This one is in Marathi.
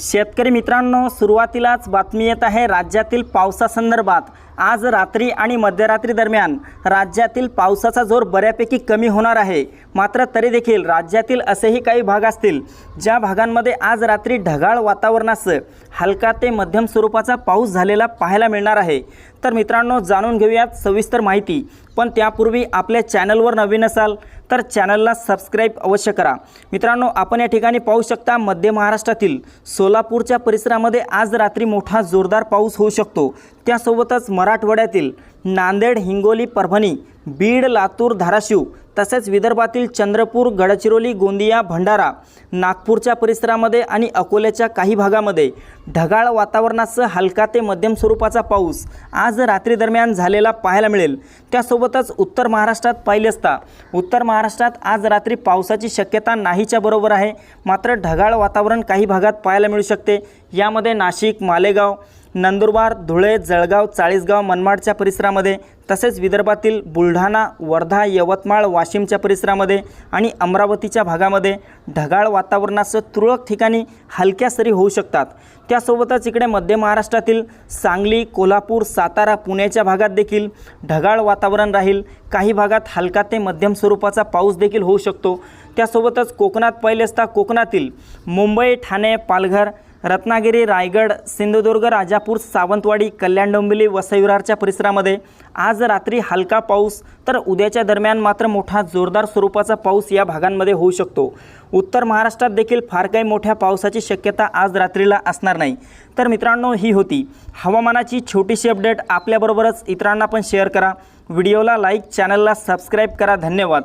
शेतकरी मित्रांनो सुरुवातीलाच बातमी येत आहे राज्यातील पावसासंदर्भात. आज रात्री आणि मध्यरात्री दरम्यान राज्यातील पावसाचा जोर बऱ्यापैकी कमी होणार आहे. मात्र तरी देखील राज्यातील असेही काही भाग असतील ज्या भागांमध्ये आज रात्री ढगाळ वातावरणास हलका ते मध्यम स्वरूपाचा पाऊस झालेला पाहायला मिळणार आहे. तर मित्रांनो जाणून घेऊयात सविस्तर माहिती. पण त्यापूर्वी आपल्या चॅनलवर नवीन असाल तर चॅनलला सबस्क्राईब अवश्य करा. मित्रांनो आपण या ठिकाणी पाहू शकता मध्य महाराष्ट्रातील सोलापूरच्या परिसरामध्ये आज रात्री मोठा जोरदार पाऊस होऊ शकतो. त्यासोबतच मराठवाड्यातील नांदेड हिंगोली परभणी बीड लातूर धाराशिव तसेच विदर्भातील चंद्रपूर गडचिरोली गोंदिया भंडारा नागपूरच्या परिसरामध्ये आणि अकोल्याच्या काही भागामध्ये ढगाळ वातावरणासह हलका ते मध्यम स्वरूपाचा पाऊस आज रात्री दरम्यान झालेला पाहायला मिळेल. त्यासोबतच उत्तर महाराष्ट्रात पाहिले असता उत्तर महाराष्ट्रात आज रात्री पावसाची शक्यता नाहीच्या बरोबर आहे. मात्र ढगाळ वातावरण काही भागात पाहायला मिळू शकते. यामध्ये नाशिक मालेगाव नंदुरबार धुळे जळगाव चाळीसगाव मनमाडच्या परिसरामध्ये तसेच विदर्भातील बुलढाणा वर्धा यवतमाळ वाशिमच्या परिसरामध्ये आणि अमरावतीच्या भागामध्ये ढगाळ वातावरणासह तुरळक ठिकाणी हलक्या सरी होऊ शकतात. त्यासोबतच इकडे मध्य महाराष्ट्रातील सांगली कोल्हापूर सातारा पुण्याच्या भागात देखील ढगाळ वातावरण राहील. काही भागात हलका ते मध्यम स्वरूपाचा पाऊस देखील होऊ शकतो. त्यासोबतच कोकणात पाहिले असता कोकणातील मुंबई ठाणे पालघर रत्नागिरी रायगड सिंधुदुर्ग राजापूर सावंतवाडी कल्याण डोंबिवली वसई विरारच्या परिसरामध्ये आज रात्री हलका पाऊस तर उद्याच्या दरम्यान मात्र मोठा जोरदार स्वरूपाचा पाऊस या भागांमध्ये होऊ शकतो. उत्तर महाराष्ट्रात देखील फार काही मोठ्या पावसाची शक्यता आज रात्रीला असणार नाही. तर मित्रांनो ही होती हवामानाची छोटीशी अपडेट. आपल्याबरोबरच इतरांना पण शेअर करा. व्हिडिओला लाईक चॅनलला सबस्क्राईब करा. धन्यवाद.